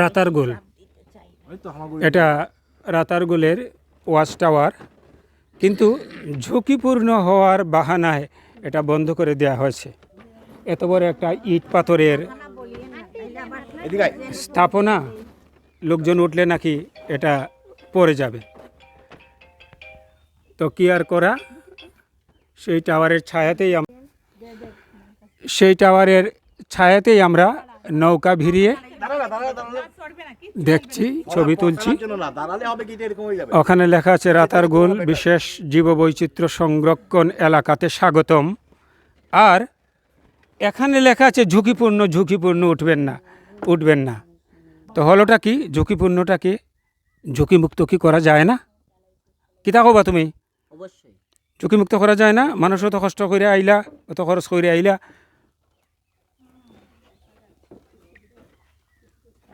রাতারগুল। এটা রাতারগুলের watch tower. কিন্তু ঝুঁকিপূর্ণ হওয়ার বাহানায় এটা বন্ধ করে দেওয়া হয়েছে। এত বড় একটা ইট পাথরের স্থাপনা, লোকজন উঠলে নাকি এটা পড়ে যাবে। তো কি আর করা? সেই টাওয়ারের ছায়াতেই সেই টাওয়ারের ছায়াতেই আমরা নৌকা ভিড়িয়ে। দেখছি ছবি তুলছি। ওখানে লেখা আছে রাতারগুল বিশেষ জীববৈচিত্র্য সংরক্ষণ এলাকাতে স্বাগতম। আর এখানে লেখা আছে ঝুঁকিপূর্ণ ঝুঁকিপূর্ণ উঠবেন না উঠবেন না। তো হলোটা কি? ঝুঁকিপূর্ণটা কি? ঝুঁকিমুক্ত কি করা যায় না? কি তা কবা তুমি? অবশ্যই। ঝুঁকিমুক্ত করা যায় না? মানুষ অত কষ্ট করে আইলা অত খরচ করে আইলা।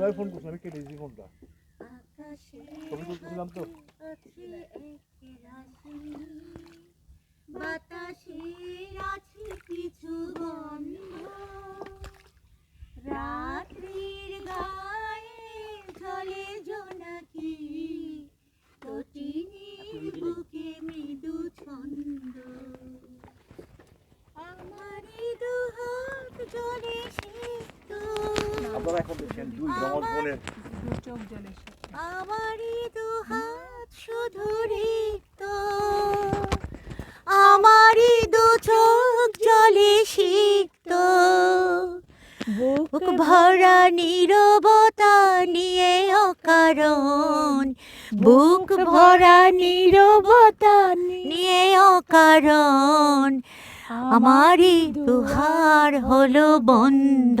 বড়গুলোই ফোন করছ আমি কেটে দিয়েছি ফোনটা ছবি তুলতেছিলাম তো বাতাসের আছে কিছু গন্ধ রাত্রির গায়ে জলে জোনাকি তটিনীর বুকে মৃদু ছন্দ আমারই দুহাত জলে আপনারা এখন দেখছেন দুই জমজ বোনের আমারই দুহাত শুধু রিক্ত। আমারই দু চোখ জলে সিক্ত। বুক ভরা নীরবতা নিয়ে অকারণ। বুক ভরা নীরবতা নিয়ে অকারণ। আমারই দুহার হলো বন্ধ।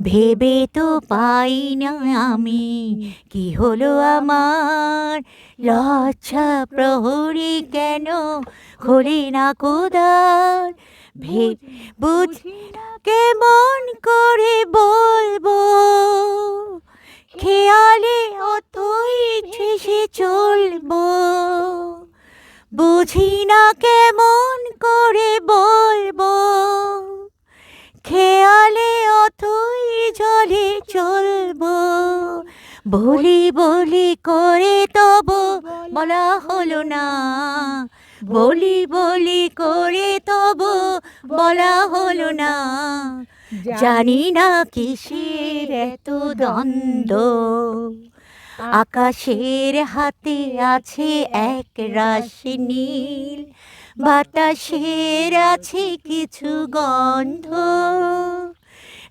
ভেবে তো পাই না আমি। কি হলো আমার? লজ্জা প্রহরী কেন খোলে না কোদার ভে বুঝি কেমন করে বলব? খেয়ালে অতই ঠেসে চলবো। বুঝি না কেমন করে বলব? খেয়ালে অথই জলে চলবো, বলি বলি করে তব বলা হলো না। বলি বলি করে তব বলা হলো না। জানি না কিসের এত দ্বন্দ্ব। আকাশের হাতে আছে এক রাশি নীল, বাতাসের আছে কিছু গন্ধ।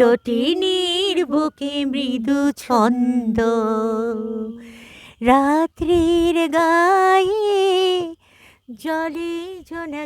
তটিনীর বুকে মৃদু ছন্দ। রাত্রির গায়ে জলে জোনাকি